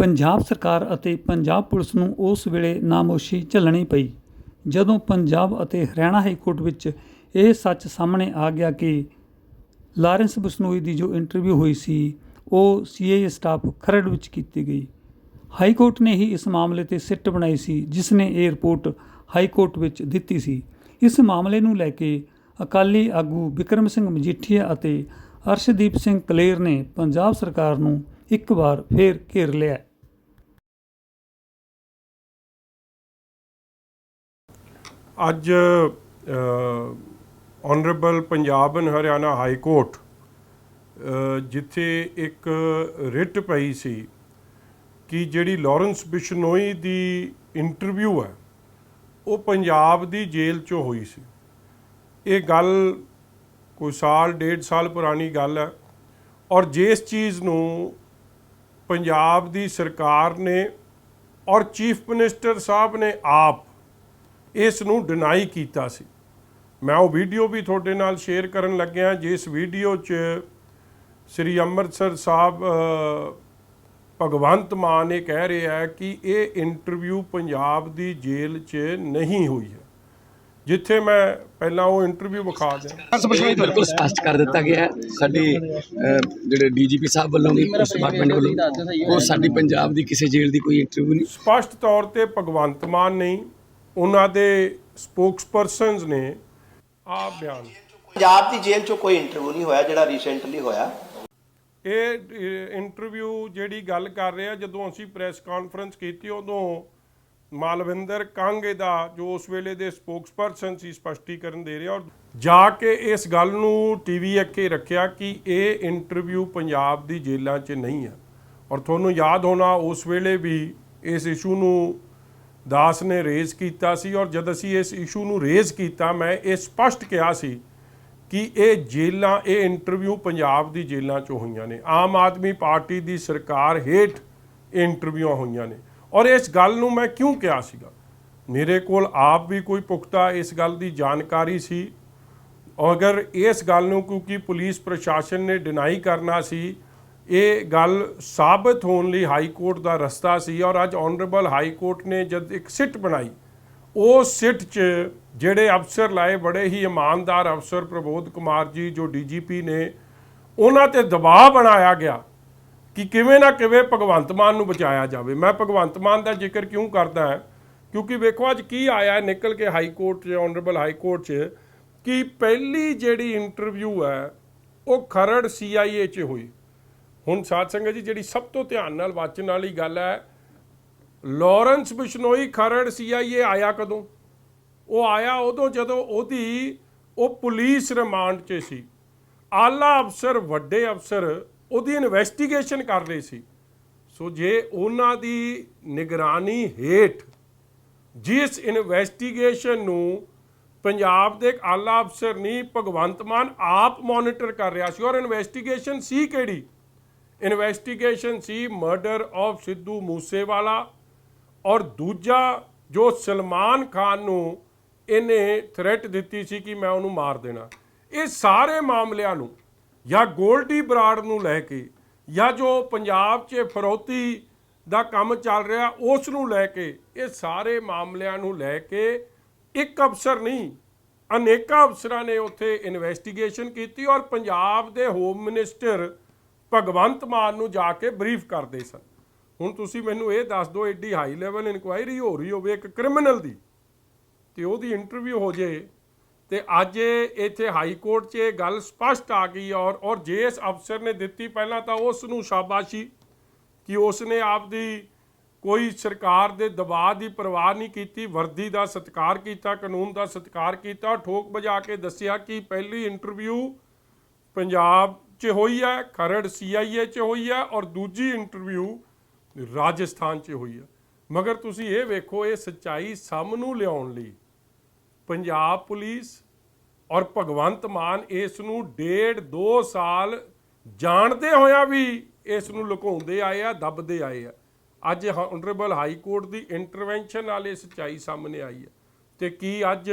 ਪੰਜਾਬ ਸਰਕਾਰ ਅਤੇ ਪੰਜਾਬ ਪੁਲਿਸ ਨੂੰ ਉਸ ਵੇਲੇ ਨਾਮੋਸ਼ੀ ਝੱਲਣੀ ਪਈ, ਜਦੋਂ ਪੰਜਾਬ ਅਤੇ ਹਰਿਆਣਾ ਹਾਈ ਕੋਰਟ ਵਿੱਚ ਇਹ ਸੱਚ ਸਾਹਮਣੇ ਆ ਗਿਆ ਕਿ ਲਾਰੈਂਸ ਬਸਨੋਈ ਦੀ ਜੋ ਇੰਟਰਵਿਊ ਹੋਈ ਸੀ, ਉਹ ਸੀਆਈਏ ਸਟਾਫ ਖਰੜ ਵਿੱਚ ਕੀਤੀ ਗਈ। ਹਾਈ ਕੋਰਟ ਨੇ ਹੀ ਇਸ ਮਾਮਲੇ ਤੇ ਸਿੱਟ ਬਣਾਈ ਸੀ, ਜਿਸ ਨੇ ਇਹ ਰਿਪੋਰਟ ਹਾਈ ਕੋਰਟ ਵਿੱਚ ਦਿੱਤੀ ਸੀ। ਇਸ ਮਾਮਲੇ ਨੂੰ ਲੈ ਕੇ ਅਕਾਲੀ ਆਗੂ ਵਿਕਰਮ ਸਿੰਘ ਮਜੀਠੀਆ ਅਤੇ ਅਰਸ਼ਦੀਪ ਸਿੰਘ ਕਲੇਰ ਨੇ ਪੰਜਾਬ ਸਰਕਾਰ ਨੂੰ ਇੱਕ ਵਾਰ ਫੇਰ ਘੇਰ ਲਿਆ। ਅੱਜ honourable Punjab and Haryana high court ਜਿੱਥੇ ਇੱਕ ਰਿਟ ਪਈ ਸੀ ਕਿ ਜਿਹੜੀ ਲਾਰੈਂਸ ਬਿਸ਼ਨੋਈ ਦੀ ਇੰਟਰਵਿਊ ਹੈ, ਉਹ ਪੰਜਾਬ ਦੀ ਜੇਲ੍ਹ 'ਚੋਂ ਹੋਈ ਸੀ। ਇਹ ਗੱਲ ਕੋਈ ਸਾਲ, ਡੇਢ ਸਾਲ ਪੁਰਾਣੀ ਗੱਲ ਹੈ ਔਰ ਜਿਸ ਚੀਜ਼ ਨੂੰ ਪੰਜਾਬ ਦੀ ਸਰਕਾਰ ਨੇ ਔਰ ਚੀਫ ਮਿਨਿਸਟਰ ਸਾਹਿਬ ਨੇ ਆਪ ਇਸ ਨੂੰ ਡਿਨਾਈ ਕੀਤਾ ਸੀ। ਮੈਂ ਉਹ ਵੀਡੀਓ ਵੀ ਤੁਹਾਡੇ ਨਾਲ ਸ਼ੇਅਰ ਕਰਨ ਲੱਗਿਆ ਜਿਸ ਵੀਡੀਓ 'ਚ ਸ੍ਰੀ ਅੰਮ੍ਰਿਤਸਰ ਸਾਹਿਬ ਭਗਵੰਤ ਮਾਨ ਇਹ ਕਹਿ ਰਿਹਾ ਹੈ ਕਿ ਇਹ ਇੰਟਰਵਿਊ ਪੰਜਾਬ ਦੀ ਜੇਲ੍ਹ 'ਚ ਨਹੀਂ ਹੋਈ ਹੈ। ਜਿੱਥੇ ਮੈਂ ਪਹਿਲਾਂ ਉਹ ਇੰਟਰਵਿਊ ਵਿਖਾ ਦਿਆਂ। ਬਿਲਕੁਲ ਸਪਸ਼ਟ ਕਰ ਦਿੱਤਾ ਗਿਆ ਸਾਡੇ ਜਿਹੜੇ ਡੀਜੀਪੀ ਸਾਹਿਬ ਵੱਲੋਂ ਵੀ ਉਸ ਡਿਪਾਰਟਮੈਂਟ ਵੱਲੋਂ ਉਹ ਸਾਡੀ ਪੰਜਾਬ ਦੀ ਕਿਸੇ ਜੇਲ੍ਹ ਦੀ ਕੋਈ ਇੰਟਰਵਿਊ ਨਹੀਂ। ਸਪਸ਼ਟ ਤੌਰ ਤੇ ਭਗਵੰਤ ਮਾਨ ਨਹੀਂ ਉਹਨਾਂ ਦੇ ਸਪੋਕਸਪਰਸਨਸ ਨੇ ਆ ਬਿਆਨ। ਪੰਜਾਬ ਦੀ ਜੇਲ੍ਹ ਚੋਂ ਕੋਈ ਇੰਟਰਵਿਊ ਨਹੀਂ ਹੋਇਆ ਜਿਹੜਾ ਰੀਸੈਂਟਲੀ ਹੋਇਆ। ਇਹ ਇੰਟਰਵਿਊ ਜਿਹੜੀ ਗੱਲ ਕਰ ਰਿਹਾ ਜਦੋਂ ਅਸੀਂ ਪ੍ਰੈਸ ਕਾਨਫਰੰਸ ਕੀਤੀ ਉਦੋਂ ਮਾਲਵਿੰਦਰ ਕਾਂਗੇ ਦਾ ਜੋ ਉਸ ਵੇਲੇ ਦੇ ਸਪੋਕਸਪਰਸਨ ਸੀ ਸਪਸ਼ਟੀਕਰਨ ਦੇ ਰਿਹਾ। ਔਰ ਜਾ ਕੇ ਇਸ ਗੱਲ ਨੂੰ ਟੀਵੀ ਅੱਗੇ ਰੱਖਿਆ ਕਿ ਇਹ ਇੰਟਰਵਿਊ ਪੰਜਾਬ ਦੀ ਜੇਲ੍ਹਾਂ 'ਚ ਨਹੀਂ ਹੈ ਔਰ ਤੁਹਾਨੂੰ ਯਾਦ ਹੋਣਾ ਉਸ ਵੇਲੇ ਵੀ ਇਸ ਇਸ਼ੂ ਨੂੰ ਦਾਸ ਨੇ ਰੇਜ਼ ਕੀਤਾ ਸੀ ਔਰ ਜਦ ਅਸੀਂ ਇਸ ਇਸ਼ੂ ਨੂੰ ਰੇਜ਼ ਕੀਤਾ, ਮੈਂ ਇਹ ਸਪਸ਼ਟ ਕਿਹਾ ਸੀ ਕਿ ਇਹ ਜੇਲਾਂ ਇਹ ਇੰਟਰਵਿਊ ਪੰਜਾਬ ਦੀ ਜੇਲਾਂ 'ਚੋਂ ਹੋਈਆਂ ਨੇ। ਆਮ ਆਦਮੀ ਪਾਰਟੀ ਦੀ ਸਰਕਾਰ ਹੇਠ ਇਹ ਇੰਟਰਵਿਊਆਂ ਹੋਈਆਂ ਨੇ। ਔਰ ਇਸ ਗੱਲ ਨੂੰ ਮੈਂ ਕਿਉਂ ਕਿਹਾ ਸੀਗਾ? ਮੇਰੇ ਕੋਲ ਆਪ ਵੀ ਕੋਈ ਪੁਖਤਾ ਇਸ ਗੱਲ ਦੀ ਜਾਣਕਾਰੀ ਸੀ। ਅਗਰ ਇਸ ਗੱਲ ਨੂੰ ਕਿਉਂਕਿ ਪੁਲਿਸ ਪ੍ਰਸ਼ਾਸਨ ਨੇ ਡਿਨਾਈ ਕਰਨਾ ਸੀ ਇਹ ਗੱਲ ਸਾਬਤ ਹੋਣ ਲਈ ਹਾਈ ਕੋਰਟ ਦਾ ਰਸਤਾ ਸੀ ਔਰ ਅੱਜ ਆਨਰੇਬਲ ਹਾਈ ਕੋਰਟ ਨੇ ਜਦ ਇੱਕ ਸਿੱਟ ਬਣਾਈ, ਉਹ ਸਿੱਟ 'ਚ ਜਿਹੜੇ ਅਫਸਰ ਲਾਏ, ਬੜੇ ਹੀ ਇਮਾਨਦਾਰ ਅਫਸਰ ਪ੍ਰਬੋਧ ਕੁਮਾਰ ਜੀ ਜੋ ਡੀਜੀਪੀ ਨੇ, ਉਹਨਾਂ ਤੇ ਦਬਾਅ ਬਣਾਇਆ ਗਿਆ ਕਿ ਕਿਵੇਂ ਨਾ ਕਿਵੇਂ ਭਗਵੰਤ ਮਾਨ ਨੂੰ ਬਚਾਇਆ ਜਾਵੇ। ਮੈਂ ਭਗਵੰਤ ਮਾਨ ਦਾ ਜ਼ਿਕਰ ਕਿਉਂ ਕਰਦਾ ਹਾਂ? ਕਿਉਂਕਿ ਵੇਖੋ ਅੱਜ ਕੀ ਆਇਆ ਨਿਕਲ ਕੇ ਹਾਈ ਕੋਰਟ 'ਚ ਆਨਰੇਬਲ ਹਾਈ ਕੋਰਟ 'ਚ, ਕਿ ਪਹਿਲੀ ਜਿਹੜੀ ਇੰਟਰਵਿਊ ਹੈ, ਉਹ ਖਰੜ ਸੀਆਈਏ 'ਚ ਹੋਈ। ਹੁਣ ਸਾਧ ਸੰਗਤ ਜੀ, ਜਿਹੜੀ ਸਭ ਤੋਂ ਧਿਆਨ ਨਾਲ ਵਾਚਣ ਵਾਲੀ ਗੱਲ ਹੈ, ਲਾਰੈਂਸ ਬਿਸ਼ਨੋਈ ਖਰੜ ਸੀਆਈਏ ਆਇਆ ਕਦੋਂ? ਉਹ ਆਇਆ ਉਦੋਂ ਜਦੋਂ ਉਹਦੀ, ਉਹ ਪੁਲਿਸ ਰਿਮਾਂਡ 'ਚ ਸੀ। ਆਲਾ ਅਫਸਰ, ਵੱਡੇ ਅਫਸਰ, ਉਹਦੀ ਇਨਵੈਸਟੀਗੇਸ਼ਨ ਕਰ ਰਹੇ ਸੀ। ਸੋ ਜੇ ਉਹਨਾਂ ਦੀ ਨਿਗਰਾਨੀ ਹੇਠ ਜਿਸ ਇਨਵੈਸਟੀਗੇਸ਼ਨ ਨੂੰ ਪੰਜਾਬ ਦੇ ਇੱਕ ਆਲਾ ਅਫਸਰ ਨਹੀਂ ਭਗਵੰਤ ਮਾਨ ਆਪ ਮੋਨੀਟਰ ਕਰ ਰਿਹਾ ਸੀ ਔਰ ਇਨਵੈਸਟੀਗੇਸ਼ਨ ਸੀ ਕਿਹੜੀ? ਇਨਵੈਸਟੀਗੇਸ਼ਨ ਸੀ ਮਰਡਰ ਆਫ ਸਿੱਧੂ ਮੂਸੇਵਾਲਾ ਔਰ ਦੂਜਾ ਜੋ ਸਲਮਾਨ ਖਾਨ ਨੂੰ ਇਹਨੇ ਥ੍ਰੈਟ ਦਿੱਤੀ ਸੀ ਕਿ ਮੈਂ ਉਹਨੂੰ ਮਾਰ ਦੇਣਾ। ਇਹ ਸਾਰੇ ਮਾਮਲਿਆਂ ਨੂੰ ਜਾਂ ਗੋਲਡੀ ਬਰਾੜ ਨੂੰ ਲੈ ਕੇ ਜਾਂ ਜੋ ਪੰਜਾਬ 'ਚ ਫਰੋਤੀ ਦਾ ਕੰਮ ਚੱਲ ਰਿਹਾ, ਉਸ ਨੂੰ ਲੈ ਕੇ, ਇਹ ਸਾਰੇ ਮਾਮਲਿਆਂ ਨੂੰ ਲੈ ਕੇ ਇੱਕ ਅਫਸਰ ਨਹੀਂ, ਅਨੇਕਾਂ ਅਫਸਰਾਂ ਨੇ ਉੱਥੇ ਇਨਵੈਸਟੀਗੇਸ਼ਨ ਕੀਤੀ ਔਰ ਪੰਜਾਬ ਦੇ ਹੋਮ ਮਿਨਿਸਟਰ ਭਗਵੰਤ ਮਾਨ ਨੂੰ ਜਾ ਕੇ ਬਰੀਫ ਕਰਦੇ ਸਨ। ਹੁਣ ਤੁਸੀਂ ਮੈਨੂੰ ਇਹ ਦੱਸ ਦਿਓ ਐਡੀ ਹਾਈ ਲੈਵਲ ਇਨਕੁਆਇਰੀ ਹੋ ਰਹੀ ਹੋਵੇ ਇੱਕ ਕ੍ਰਿਮੀਨਲ ਦੀ, ਤੇ ਉਹਦੀ ਇੰਟਰਵਿਊ ਹੋ ਜੇ, ਤੇ ਅੱਜ ਇੱਥੇ ਹਾਈ ਕੋਰਟ 'ਚ ਇਹ ਗੱਲ ਸਪਸ਼ਟ ਆ ਗਈ ਔਰ ਔਰ ਜਿਸ ਅਫਸਰ ਨੇ ਦਿੱਤੀ ਪਹਿਲਾਂ ਤਾਂ ਉਸ ਨੂੰ ਸ਼ਾਬਾਸ਼ੀ ਕਿ ਉਸ ਨੇ ਆਪਦੀ ਕੋਈ ਸਰਕਾਰ ਦੇ ਦਬਾਅ ਦੀ ਪਰਵਾਹ ਨਹੀਂ ਕੀਤੀ, ਵਰਦੀ ਦਾ ਸਤਿਕਾਰ ਕੀਤਾ, ਕਾਨੂੰਨ ਦਾ ਸਤਿਕਾਰ ਕੀਤਾ, ਠੋਕ ਵਜਾ ਕੇ ਦੱਸਿਆ ਕਿ ਪਹਿਲੀ ਇੰਟਰਵਿਊ ਪੰਜਾਬ 'ਚ ਹੋਈ ਹੈ ਖਰੜ ਸੀਆਈਏ 'ਚ ਹੋਈ ਹੈ ਔਰ ਦੂਜੀ ਇੰਟਰਵਿਊ ਰਾਜਸਥਾਨ 'ਚ ਹੋਈ ਹੈ ਮਗਰ ਤੁਸੀਂ ਇਹ ਵੇਖੋ, ਇਹ ਸੱਚਾਈ ਸਾਹਮਣੇ ਲਿਆਉਣ ਲਈ ਪੰਜਾਬ ਪੁਲਿਸ ਔਰ ਭਗਵੰਤ ਮਾਨ ਇਸ ਨੂੰ ਡੇਢ 2 ਸਾਲ ਜਾਣਦੇ ਹੋਇਆ ਵੀ ਇਸ ਨੂੰ ਲੁਕਾਉਂਦੇ ਆਏ ਆ, ਦੱਬਦੇ ਆਏ ਆ। ਅੱਜ ਆਨਰੇਬਲ ਹਾਈ ਕੋਰਟ ਦੀ ਇੰਟਰਵੈਂਸ਼ਨ ਨਾਲ ਇਹ ਸੱਚਾਈ ਸਾਹਮਣੇ ਆਈ ਹੈ ਤੇ ਕੀ ਅੱਜ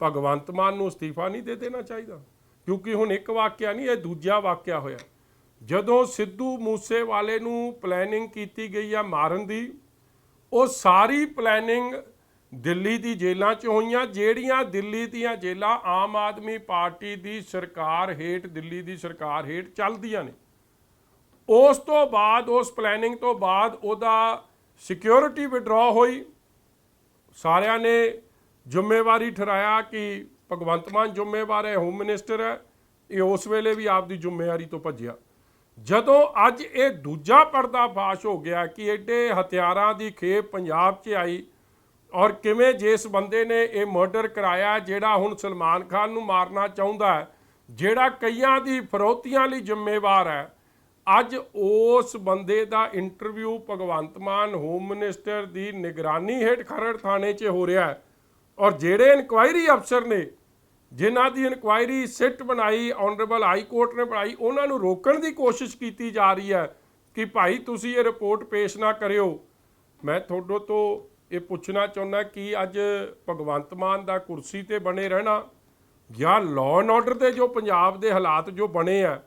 ਭਗਵੰਤ ਮਾਨ ਨੂੰ ਅਸਤੀਫਾ ਨਹੀਂ ਦੇ ਦੇਣਾ ਚਾਹੀਦਾ? ਕਿਉਂਕਿ ਹੁਣ ਇੱਕ ਵਾਕਿਆ ਨਹੀਂ, ਇਹ ਦੂਜਾ ਵਾਕਿਆ ਹੋਇਆ। ਜਦੋਂ ਸਿੱਧੂ ਮੂਸੇਵਾਲੇ ਨੂੰ ਪਲੈਨਿੰਗ ਕੀਤੀ ਗਈ ਆ ਮਾਰਨ ਦੀ, ਉਹ ਸਾਰੀ ਪਲੈਨਿੰਗ ਦਿੱਲੀ ਦੀ ਜੇਲ੍ਹਾਂ 'ਚ ਹੋਈਆਂ, ਜਿਹੜੀਆਂ ਦਿੱਲੀ ਦੀਆਂ ਜੇਲ੍ਹਾਂ ਆਮ ਆਦਮੀ ਪਾਰਟੀ ਦੀ ਸਰਕਾਰ ਹੇਠ, ਦਿੱਲੀ ਦੀ ਸਰਕਾਰ ਹੇਠ ਚੱਲਦੀਆਂ ਨੇ। ਉਸ ਤੋਂ ਬਾਅਦ, ਉਸ ਪਲੈਨਿੰਗ ਤੋਂ ਬਾਅਦ ਉਹਦਾ ਸਿਕਿਉਰਿਟੀ ਵਿਡਰਾ ਹੋਈ। ਸਾਰਿਆਂ ਨੇ ਜ਼ਿੰਮੇਵਾਰੀ ਠਹਿਰਾਇਆ ਕਿ ਭਗਵੰਤ ਮਾਨ ਜ਼ਿੰਮੇਵਾਰ ਹੈ ਹੋਮ ਮਿਨਿਸਟਰ ਹੈ। ਇਹ ਉਸ ਵੇਲੇ ਵੀ ਆਪਦੀ ਜ਼ਿੰਮੇਵਾਰੀ ਤੋਂ ਭੱਜਿਆ। ਜਦੋਂ ਅੱਜ ਇਹ ਦੂਜਾ ਪਰਦਾ ਫਾਸ਼ ਹੋ ਗਿਆ ਕਿ ਐਡੇ ਹਥਿਆਰਾਂ ਦੀ ਖੇਪ ਪੰਜਾਬ 'ਚ ਆਈ ਔਰ ਕਿਵੇਂ ਜਿਸ ਬੰਦੇ ਨੇ ਇਹ ਮਰਡਰ ਕਰਾਇਆ, ਜਿਹੜਾ ਹੁਣ ਸਲਮਾਨ ਖਾਨ ਨੂੰ ਮਾਰਨਾ ਚਾਹੁੰਦਾ ਹੈ, ਜਿਹੜਾ ਕਈਆਂ ਦੀ ਫਰੋਤੀਆਂ ਲਈ ਜ਼ਿੰਮੇਵਾਰ ਹੈ, ਅੱਜ ਉਸ ਬੰਦੇ ਦਾ interview Bhagwant Mann home minister ਦੀ ਨਿਗਰਾਨੀ ਹੇਠ ਖਰੜ ਥਾਣੇ 'ਚ ਹੋ ਰਿਹਾ ਹੈ। ਔਰ ਜਿਹੜੇ ਇਨਕੁਆਇਰੀ ਅਫਸਰ ਨੇ ਜਿਨ੍ਹਾਂ ਦੀ ਇਨਕੁਆਇਰੀ ਸਿੱਟ ਬਣਾਈ ਆਨਰੇਬਲ ਹਾਈ ਕੋਰਟ ਨੇ ਬਣਾਈ, ਉਹਨਾਂ ਨੂੰ ਰੋਕਣ ਦੀ ਕੋਸ਼ਿਸ਼ ਕੀਤੀ ਜਾ ਰਹੀ ਹੈ ਕਿ ਭਾਈ ਤੁਸੀਂ ਇਹ ਰਿਪੋਰਟ ਪੇਸ਼ ਨਾ ਕਰਿਓ। ਮੈਂ ਤੁਹਾਡੇ ਤੋਂ ਇਹ ਪੁੱਛਣਾ ਚਾਹੁੰਦਾ ਕਿ ਅੱਜ ਭਗਵੰਤ ਮਾਨ ਦਾ ਕੁਰਸੀ ਤੇ ਬਣੇ ਰਹਿਣਾ ਜਾਂ ਲਾਅ ਐਂਡ ਆਰਡਰ ਦੇ ਜੋ ਪੰਜਾਬ ਦੇ ਹਾਲਾਤ ਜੋ ਬਣੇ ਆ,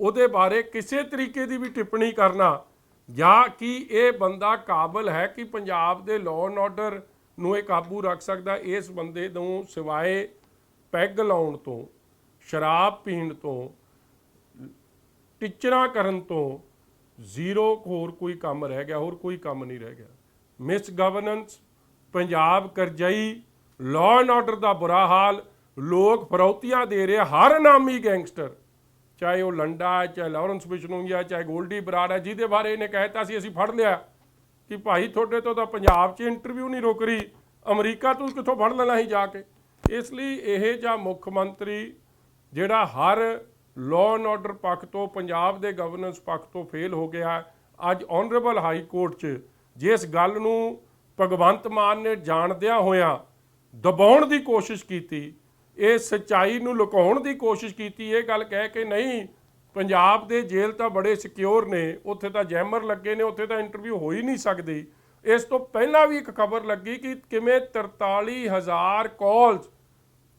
ਉਹਦੇ ਬਾਰੇ ਕਿਸੇ ਤਰੀਕੇ ਦੀ ਵੀ ਟਿੱਪਣੀ ਕਰਨਾ ਜਾਂ ਕਿ ਇਹ ਬੰਦਾ ਕਾਬਲ ਹੈ ਕਿ ਪੰਜਾਬ ਦੇ ਲਾਅ ਐਂਡ ਆਰਡਰ ਨੂੰ ਇਹ ਕਾਬੂ ਰੱਖ ਸਕਦਾ, ਇਸ ਬੰਦੇ ਨੂੰ ਸਿਵਾਏ ਪੈਗ ਲਾਉਣ ਤੋਂ, ਸ਼ਰਾਬ ਪੀਣ ਤੋਂ, ਟੀਚਰਾਂ ਕਰਨ ਤੋਂ ਜ਼ੀਰੋ ਹੋਰ ਕੋਈ ਕੰਮ ਰਹਿ ਗਿਆ, ਹੋਰ ਕੋਈ ਕੰਮ ਨਹੀਂ ਰਹਿ ਗਿਆ। ਮਿਸ ਗਵਰਨੈਂਸ ਪੰਜਾਬ ਕਰਜਈ ਲਾਅ ਐਂਡ ਆਰਡਰ ਦਾ ਬੁਰਾ ਹਾਲ, ਲੋਕ ਫਰੌਤੀਆਂ ਦੇ ਰਹੇ, ਹਰ ਨਾਮੀ ਗੈਂਗਸਟਰ, ਚਾਹੇ ਉਹ ਲੰਡਾ ਹੈ, ਚਾਹੇ ਲਾਰੈਂਸ ਬਿਸ਼ਨੋਈ ਚਾਹੇ ਗੋਲਡੀ ਬਰਾੜ ਹੈ, ਜਿਹਦੇ ਬਾਰੇ ਇਹਨੇ ਕਹਿਤਾ ਸੀ ਅਸੀਂ ਫੜ ਲਿਆ ਕਿ ਭਾਈ ਤੁਹਾਡੇ ਤੋਂ ਤਾਂ ਪੰਜਾਬ 'ਚ ਇੰਟਰਵਿਊ ਨਹੀਂ ਰੁਕ ਰਹੀ, ਅਮਰੀਕਾ ਤੋਂ ਕਿੱਥੋਂ ਫੜ ਲੈਣਾ ਸੀ ਜਾ ਕੇ? ਇਸ ਲਈ ਇਹ ਜਾਂ ਮੁੱਖ ਮੰਤਰੀ ਜਿਹੜਾ ਹਰ ਲਾਅ ਐਂਡ ਆਰਡਰ ਪੱਖ ਤੋਂ ਪੰਜਾਬ ਦੇ ਗਵਰਨੈਂਸ ਪੱਖ ਤੋਂ ਫੇਲ ਹੋ ਗਿਆ, ਅੱਜ ਆਨਰੇਬਲ ਹਾਈ ਕੋਰਟ 'ਚ ਜਿਸ ਗੱਲ ਨੂੰ ਭਗਵੰਤ ਮਾਨ ਨੇ ਜਾਣਦਿਆਂ ਹੋਇਆਂ ਦਬਾਉਣ ਦੀ ਕੋਸ਼ਿਸ਼ ਕੀਤੀ, ਇਹ ਸਚਾਈ ਨੂੰ ਲੁਕਾਉਣ ਦੀ ਕੋਸ਼ਿਸ਼ ਕੀਤੀ, ਇਹ ਗੱਲ ਕਹਿ ਕੇ ਨਹੀਂ, ਪੰਜਾਬ ਦੇ ਜੇਲ੍ਹ ਤਾਂ ਬੜੇ ਸਿਕਿਉਰ ਨੇ, ਉੱਥੇ ਤਾਂ ਜੈਮਰ ਲੱਗੇ ਨੇ, ਉੱਥੇ ਤਾਂ ਇੰਟਰਵਿਊ ਹੋ ਹੀ ਨਹੀਂ ਸਕਦੀ। ਇਸ ਤੋਂ ਪਹਿਲਾਂ ਵੀ ਇੱਕ ਖਬਰ ਲੱਗੀ ਕਿ ਕਿਵੇਂ 43000 ਕਾਲਸ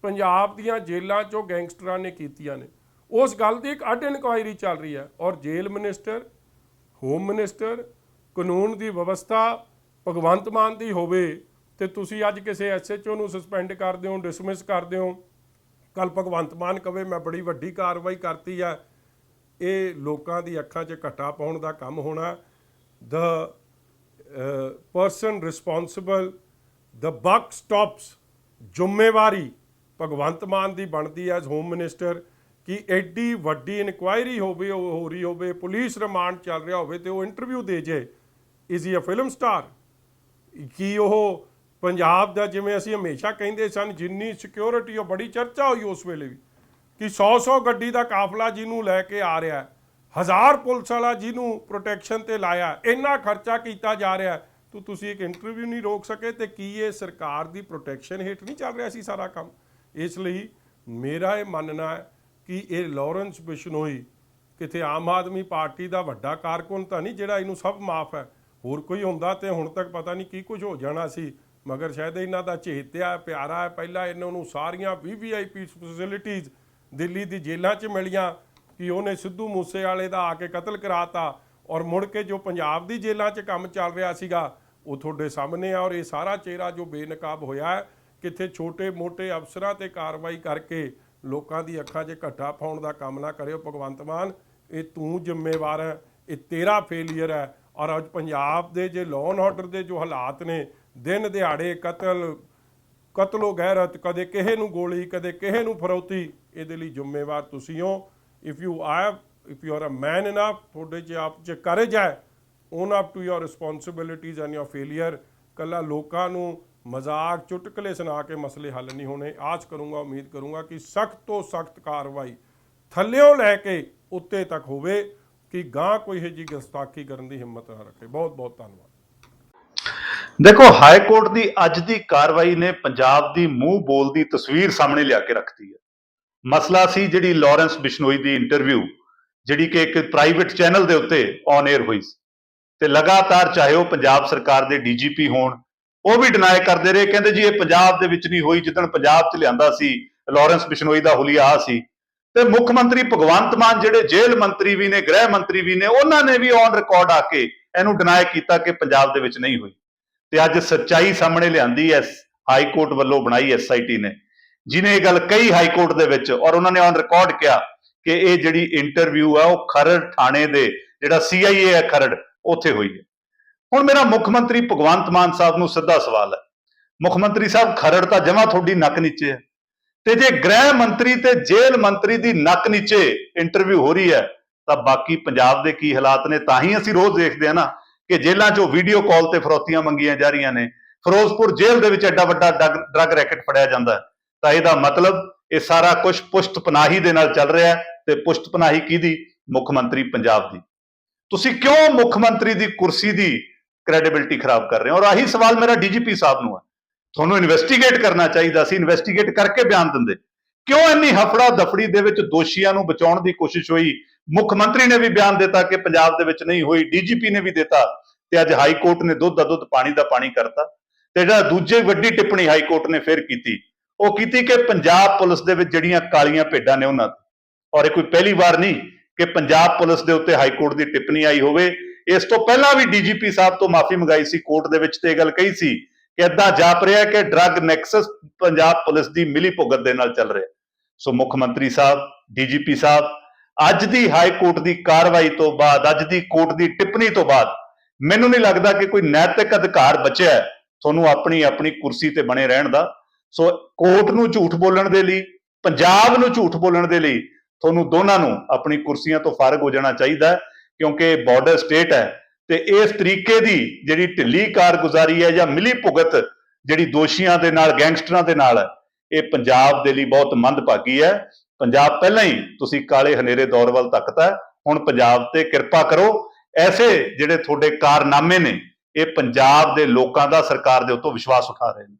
ਪੰਜਾਬ ਦੀਆਂ ਜੇਲ੍ਹਾਂ 'ਚੋਂ ਗੈਂਗਸਟਰਾਂ ਨੇ ਕੀਤੀਆਂ ਨੇ। ਉਸ ਗੱਲ ਦੀ ਇੱਕ ਅੱਡ ਇਨਕੁਆਇਰੀ ਚੱਲ ਰਹੀ ਹੈ ਔਰ ਜੇਲ੍ਹ ਮਿਨਿਸਟਰ, ਹੋਮ ਮਿਨਿਸਟਰ, ਕਾਨੂੰਨ ਦੀ ਵਿਵਸਥਾ, ਭਗਵੰਤ ਮਾਨ ਦੀ ਹੋਵੇ ਤੇ ਤੁਸੀਂ ਅੱਜ ਕਿਸੇ ਐਸਐਚਓ ਨੂੰ ਸਸਪੈਂਡ ਕਰਦੇ ਹੋ ਡਿਸਮਿਸ ਕਰਦੇ ਹੋ ਕੱਲ ਭਗਵੰਤ ਮਾਨ ਕਵੇ, ਮੈਂ ਬੜੀ ਵੱਡੀ ਕਾਰਵਾਈ ਕਰਤੀ ਆ। ਇਹ ਲੋਕਾਂ ਦੀ ਅੱਖਾਂ 'ਚ ਘੱਟਾ ਪਾਉਣ ਦਾ ਕੰਮ ਹੋਣਾ। ਦ ਪਰਸਨ ਰਿਸਪੌਂਸਿਬਲ ਦ ਬਕ ਸਟਾਪਸ ਜ਼ਿੰਮੇਵਾਰੀ ਭਗਵੰਤ ਮਾਨ ਦੀ ਬਣਦੀ ਐਜ਼ ਹੋਮ ਮਿਨਿਸਟਰ ਕਿ ਐਡੀ ਵੱਡੀ ਇਨਕੁਆਇਰੀ ਹੋਵੇ ਉਹ ਹੋ ਰਹੀ ਹੋਵੇ ਪੁਲਿਸ ਰਿਮਾਂਡ ਚੱਲ ਰਿਹਾ ਹੋਵੇ ਤੇ ਉਹ ਇੰਟਰਵਿਊ ਦੇ ਜੇ। Is he a film star ਕੀ ਉਹ ਪੰਜਾਬ ਦਾ ਜਿਵੇਂ ਅਸੀਂ ਹਮੇਸ਼ਾ ਕਹਿੰਦੇ ਸਨ ਜਿੰਨੀ ਸਿਕਿਉਰਿਟੀ ਉਹ ਬੜੀ ਚਰਚਾ ਹੋਈ ਉਸ ਵੇਲੇ ਵੀ ਕਿ 100-100 ਗੱਡੀ ਦਾ ਕਾਫਲਾ ਜਿਹਨੂੰ ਲੈ ਕੇ ਆ ਰਿਹਾ ਹਜ਼ਾਰ ਪੁਲਿਸ ਵਾਲਾ ਜਿਹਨੂੰ ਪ੍ਰੋਟੈਕਸ਼ਨ ਤੇ ਲਾਇਆ ਇੰਨਾ ਖਰਚਾ ਕੀਤਾ ਜਾ ਰਿਹਾ ਹੈ, ਤੋ ਤੁਸੀਂ ਇੱਕ ਇੰਟਰਵਿਊ ਨਹੀਂ ਰੋਕ ਸਕੇ ਤੇ ਕੀ ਇਹ ਸਰਕਾਰ ਦੀ ਪ੍ਰੋਟੈਕਸ਼ਨ ਹੇਠ ਨਹੀਂ ਚੱਲ ਰਿਹਾ ਸੀ ਸਾਰਾ ਕੰਮ? ਇਸ ਲਈ ਮੇਰਾ ਇਹ ਮੰਨਣਾ ਹੈ ਕਿ ਇਹ ਲਾਰੈਂਸ ਬਿਸ਼ਨੋਈ ਕਿਤੇ ਆਮ ਆਦਮੀ ਪਾਰਟੀ ਦਾ ਵੱਡਾ ਕਾਰਕੁਨ ਤਾਂ ਨਹੀਂ, ਜਿਹੜਾ ਇਹਨੂੰ ਸਭ ਮਾਫ ਹੈ। ਹੋਰ ਕੋਈ ਹੁੰਦਾ ਤੇ ਹੁਣ ਤੱਕ ਪਤਾ ਨਹੀਂ ਕੀ ਕੁਝ ਹੋ ਜਾਣਾ ਸੀ, ਮਗਰ ਸ਼ਾਇਦ ਇਹਨਾਂ ਦਾ ਚੇਤਿਆ ਪਿਆਰਾ ਹੈ। ਪਹਿਲਾਂ ਇਹਨਾਂ ਨੂੰ ਸਾਰੀਆਂ ਵੀਵੀਆਈਪੀ ਫੈਸਿਲਿਟੀਆਂ ਦਿੱਲੀ ਦੀ ਜੇਲ੍ਹਾਂ 'ਚ ਮਿਲੀਆਂ ਕਿ ਉਹਨੇ ਸਿੱਧੂ ਮੂਸੇ ਵਾਲੇ ਦਾ ਆ ਕੇ ਕਤਲ ਕਰਾਤਾ ਔਰ ਮੁੜ ਕੇ ਜੋ ਪੰਜਾਬ ਦੀ ਜੇਲ੍ਹਾਂ 'ਚ ਕੰਮ ਚੱਲ ਰਿਹਾ ਸੀਗਾ, ਉਹ ਤੁਹਾਡੇ ਸਾਹਮਣੇ ਆ ਔਰ ਇਹ ਸਾਰਾ ਚਿਹਰਾ ਜੋ ਬੇਨਕਾਬ ਹੋਇਆ ਹੈ ਕਿੱਥੇ ਛੋਟੇ-ਮੋਟੇ ਅਫਸਰਾਂ ਤੇ ਕਾਰਵਾਈ ਕਰਕੇ ਲੋਕਾਂ ਦੀ ਅੱਖਾਂ 'ਚ ਘੱਟਾ ਪਾਉਣ ਦਾ ਕੰਮ ਨਾ ਕਰਿਓ। ਭਗਵੰਤ ਮਾਨ, ਇਹ ਤੂੰ ਜ਼ਿੰਮੇਵਾਰ ਹੈ, ਇਹ ਤੇਰਾ ਫੇਲਿਅਰ ਹੈ ਔਰ ਅੱਜ ਪੰਜਾਬ ਦੇ ਜੇ ਲਾਅ ਐਂਡ ਆਰਡਰ ਦੇ ਜੋ ਹਾਲਾਤ ਨੇ, ਦਿਨ ਦਿਹਾੜੇ ਕਤਲ, ਕਤਲੋ ਗੈਰਤ, ਕਦੇ ਕਿਸੇ ਨੂੰ ਗੋਲੀ, ਕਦੇ ਕਿਸੇ ਨੂੰ ਫਰੌਤੀ, ਇਹਦੇ ਲਈ ਜ਼ਿੰਮੇਵਾਰ ਤੁਸੀਂ ਹੋ। If you are if you are a man enough ਤੁਹਾਡੇ ਚ ਆਪ ਚ ਕਰੇਜ ਹੈ own up to your responsibilities and your failure ਕੱਲਾ ਲੋਕਾਂ ਨੂੰ ਮਜ਼ਾਕ ਚੁਟਕਲੇ ਸੁਣਾ ਕੇ ਮਸਲੇ ਹੱਲ ਨਹੀਂ ਹੋਣੇ। ਆਸ ਕਰੂੰਗਾ, ਉਮੀਦ ਕਰੂੰਗਾ ਕਿ ਸਖਤ ਤੋਂ ਸਖਤ ਕਾਰਵਾਈ ਥੱਲਿਓਂ ਲੈ ਕੇ ਉੱਤੇ ਤੱਕ ਹੋਵੇ, ਕਿ ਗਾਂ ਕੋਈ ਇਹੋ ਜਿਹੀ ਗਸਤਾਖੀ ਕਰਨ ਦੀ ਹਿੰਮਤ ਨਾ ਰੱਖੇ। ਬਹੁਤ ਬਹੁਤ ਧੰਨਵਾਦ। ਦੇਖੋ, ਹਾਈ ਕੋਰਟ ਦੀ ਅੱਜ ਦੀ ਕਾਰਵਾਈ ਨੇ ਪੰਜਾਬ ਦੀ ਮੂੰਹ ਬੋਲ ਦੀ ਤਸਵੀਰ ਸਾਹਮਣੇ ਲਿਆ ਕੇ ਰੱਖਤੀ ਹੈ। ਮਸਲਾ ਸੀ ਜਿਹੜੀ ਲਾਰੈਂਸ ਬਿਸ਼ਨੋਈ ਦੀ ਇੰਟਰਵਿਊ, ਜਿਹੜੀ ਕਿ ਇੱਕ ਪ੍ਰਾਈਵੇਟ ਚੈਨਲ ਦੇ ਉੱਤੇ ਔਨ 에ਅਰ ਹੋਈ ਸੀ। ਤੇ ਲਗਾਤਾਰ ਚਾਹੇ ਉਹ ਪੰਜਾਬ ਸਰਕਾਰ ਦੇ ਡੀਜੀਪੀ ਹੋਣ ਉਹ ਵੀ ਡਿਨਾਈ ਕਰਦੇ ਰਹੇ, ਕਹਿੰਦੇ ਜੀ ਇਹ ਪੰਜਾਬ ਦੇ ਵਿੱਚ ਨਹੀਂ ਹੋਈ, ਜਿੱਦਣ ਪੰਜਾਬ 'ਚ ਲਿਆਂਦਾ ਸੀ ਲਾਰੈਂਸ ਬਿਸ਼ਨੋਈ ਦਾ ਹੁਲੀਆ ਆ ਸੀ। ਤੇ ਮੁੱਖ ਮੰਤਰੀ ਭਗਵੰਤ ਮਾਨ ਜਿਹੜੇ ਜੇਲ੍ਹ ਮੰਤਰੀ ਵੀ ਨੇ, ਗ੍ਰਹਿ ਮੰਤਰੀ ਵੀ ਨੇ, ਉਹਨਾਂ ਨੇ ਵੀ ਔਨ ਰਿਕਾਰਡ ਆ ਕੇ ਇਹਨੂੰ ਡਿਨਾਈ ਕੀਤਾ ਕਿ ਪੰਜਾਬ ਦੇ ਵਿੱਚ ਨਹੀਂ ਹੋਈ। ਤੇ ਅੱਜ ਸੱਚਾਈ ਸਾਹਮਣੇ ਲਿਆਂਦੀ ਐ ਹਾਈ ਕੋਰਟ ਵੱਲੋਂ ਬਣਾਈ ਐਸਆਈਟੀ ਨੇ। ਜਿਨੇ ਇਹ ਗੱਲ ਕਈ ਹਾਈ ਕੋਰਟ ਦੇ ਵਿੱਚ, ਔਰ ਉਹਨਾਂ ਨੇ ਔਨ ਰਿਕਾਰਡ ਕਿਹਾ ਕਿ ਇਹ ਜਿਹੜੀ ਇੰਟਰਵਿਊ ਆ, ਉਹ ਖਰੜ ਥਾਣੇ ਦੇ, ਜਿਹੜਾ ਸੀਆਈਏ ਹੈ ਖਰੜ, ਉੱਥੇ ਹੋਈ ਹੈ ਹੁਣ ਮੇਰਾ ਮੁੱਖ ਮੰਤਰੀ ਭਗਵੰਤ ਮਾਨ ਸਾਹਿਬ ਨੂੰ ਸਿੱਧਾ ਸਵਾਲ ਹੈ। ਮੁੱਖ ਮੰਤਰੀ ਸਾਹਿਬ, ਖਰੜ ਤਾਂ ਜਮਾ ਤੁਹਾਡੀ ਨੱਕ ਨੀਚੇ ਹੈ। ਤੇ ਜੇ ਗ੍ਰਹਿ ਮੰਤਰੀ ਤੇ ਜੇਲ੍ਹ ਮੰਤਰੀ ਦੀ ਨੱਕ ਨੀਚੇ ਇੰਟਰਵਿਊ ਹੋ ਰਹੀ ਹੈ, ਤਾਂ ਬਾਕੀ ਪੰਜਾਬ ਦੇ ਕੀ ਹਾਲਾਤ ਨੇ, ਤਾਂ ਹੀ ਅਸੀਂ ਰੋਜ਼ ਦੇਖਦੇ ਹਾਂ ਨਾ ਕਿ ਜੇਲ੍ਹਾਂ 'ਚੋਂ ਵੀਡੀਓ ਕਾਲ ਤੇ ਫਰੋਤੀਆਂ ਮੰਗੀਆਂ ਜਾ ਰਹੀਆਂ ਨੇ। ਫਿਰੋਜ਼ਪੁਰ ਜੇਲ੍ਹ ਦੇ ਵਿੱਚ ਐਡਾ ਵੱਡਾ ਡਰੱਗ ਰੈਕਟ ਫੜਿਆ ਜਾਂਦਾ ਤਾਂ ਇਹਦਾ ਮਤਲਬ ਇਹ ਸਾਰਾ ਕੁਝ ਪੁਸ਼ਤ ਪਨਾਹੀ ਦੇ ਨਾਲ ਚੱਲ ਰਿਹਾ ਤੇ ਪੁਸ਼ਤ ਪਨਾਹੀ ਕਿਹਦੀ? ਮੁੱਖ ਮੰਤਰੀ ਪੰਜਾਬ ਦੀ। ਤੁਸੀਂ ਕਿਉਂ ਮੁੱਖ ਮੰਤਰੀ ਦੀ ਕੁਰਸੀ ਦੀ ਕ੍ਰੈਡੀਬਿਲਿਟੀ ਖਰਾਬ ਕਰ ਰਹੇ ਹੋ। ਔਰ ਆਹੀ ਸਵਾਲ ਮੇਰਾ ਡੀਜੀਪੀ ਸਾਹਿਬ ਨੂੰ ਹੈ। ਤੁਹਾਨੂੰ ਇਨਵੈਸਟੀਗੇਟ ਕਰਨਾ ਚਾਹੀਦਾ ਸੀ ਇਨਵੈਸਟੀਗੇਟ ਕਰਕੇ ਬਿਆਨ ਦਿੰਦੇ। ਕਿਉਂ ਇੰਨੀ ਹਫੜਾ ਦਫੜੀ ਦੇ ਵਿੱਚ ਦੋਸ਼ੀਆਂ ਨੂੰ ਬਚਾਉਣ ਦੀ ਕੋਸ਼ਿਸ਼ ਹੋਈ? ਮੁੱਖ ਮੰਤਰੀ ਨੇ ਵੀ ਬਿਆਨ ਦਿੱਤਾ ਕਿ ਪੰਜਾਬ ਦੇ ਵਿੱਚ ਨਹੀਂ ਹੋਈ। ਡੀਜੀਪੀ ਨੇ ਵੀ ਦਿੱਤਾ ਤੇ ਅੱਜ ਹਾਈ ਕੋਰਟ ਨੇ ਦੁੱਧ ਦਾ ਦੁੱਧ ਪਾਣੀ ਦਾ ਪਾਣੀ ਕਰਤਾ। ਤੇ ਜਿਹੜਾ ਦੂਜੀ ਵੱਡੀ ਟਿੱਪਣੀ ਹਾਈ ਕੋਰਟ ਨੇ ਫਿਰ ਕੀਤੀ, ਉਹ ਕੀਤੀ ਕਿ ਪੰਜਾਬ ਪੁਲਿਸ ਦੇ ਵਿੱਚ ਜਿਹੜੀਆਂ ਕਾਲੀਆਂ ਭੇਡਾਂ ਨੇ ਉਹਨਾਂ ਔਰ ਇਹ ਕੋਈ ਪਹਿਲੀ ਵਾਰ ਨਹੀਂ ਕਿ ਪੰਜਾਬ ਪੁਲਿਸ ਦੇ ਉੱਤੇ ਹਾਈ ਕੋਰਟ ਦੀ ਟਿੱਪਣੀ ਆਈ ਹੋਵੇ। ਇਸ ਤੋਂ ਪਹਿਲਾਂ ਵੀ ਡੀਜੀਪੀ ਸਾਹਿਬ ਤੋਂ ਮਾਫੀ ਮੰਗਾਈ ਸੀ, ਕੋਰਟ ਦੇ ਵਿੱਚ ਤੇ ਇਹ ਗੱਲ ਕਹੀ ਸੀ ਕਿ ਏਦਾਂ ਜਾਪ ਰਿਹਾ ਕਿ ਡਰੱਗ ਨੈਕਸਸ ਪੰਜਾਬ ਪੁਲਿਸ ਦੀ ਮਿਲੀ ਭੁਗਤ ਦੇ ਨਾਲ ਚੱਲ ਰਿਹਾ। ਸੋ ਮੁੱਖ ਮੰਤਰੀ ਸਾਹਿਬ, ਡੀਜੀਪੀ ਸਾਹਿਬ, ਅੱਜ ਦੀ ਹਾਈ ਕੋਰਟ ਦੀ ਕਾਰਵਾਈ ਤੋਂ ਬਾਅਦ, ਅੱਜ ਦੀ ਕੋਰਟ ਦੀ ਟਿੱਪਣੀ ਤੋਂ ਬਾਅਦ ਮੈਨੂੰ ਨਹੀਂ ਲੱਗਦਾ ਕਿ ਕੋਈ ਨੈਤਿਕ ਅਧਿਕਾਰ ਬਚਿਆ ਤੁਹਾਨੂੰ ਆਪਣੀ ਆਪਣੀ ਕੁਰਸੀ ਤੇ ਬਣੇ ਰਹਿਣ ਦਾ। ਸੋ ਕੋਰਟ ਨੂੰ ਝੂਠ ਬੋਲਣ ਦੇ ਲਈ, ਪੰਜਾਬ ਨੂੰ ਝੂਠ ਬੋਲਣ ਦੇ ਲਈ ਤੁਹਾਨੂੰ ਦੋਨਾਂ ਨੂੰ ਆਪਣੀ ਕੁਰਸੀਆਂ ਤੋਂ ਫਾਰਗ ਹੋ ਜਾਣਾ ਚਾਹੀਦਾ ਹੈ। ਕਿਉਂਕਿ ਬਾਰਡਰ ਸਟੇਟ ਹੈ, ਤੇ ਇਸ ਤਰੀਕੇ ਦੀ ਜਿਹੜੀ ਢਿੱਲੀ ਕਾਰਗੁਜ਼ਾਰੀ ਹੈ ਜਾਂ ਮਿਲੀ ਭੁਗਤ ਜਿਹੜੀ ਦੋਸ਼ੀਆਂ ਦੇ ਨਾਲ ਗੈਂਗਸਟਰਾਂ ਦੇ ਨਾਲ, ਇਹ ਪੰਜਾਬ ਦੇ ਲਈ ਬਹੁਤ ਮੰਦਭਾਗੀ ਹੈ। ਪੰਜਾਬ ਪਹਿਲਾਂ ਹੀ ਤੁਸੀਂ ਕਾਲੇ ਹਨੇਰੇ ਦੌਰ ਵੱਲ ਤੱਕਦਾ ਹੈ। ਹੁਣ ਪੰਜਾਬ ਤੇ ਕਿਰਪਾ ਕਰੋ। ਐਸੇ ਜਿਹੜੇ ਤੁਹਾਡੇ ਕਾਰਨਾਮੇ ਨੇ, ਇਹ ਪੰਜਾਬ ਦੇ ਲੋਕਾਂ ਦਾ ਸਰਕਾਰ ਦੇ ਉੱਤੋਂ ਵਿਸ਼ਵਾਸ ਉਠਾ ਰਹੇ ਨੇ।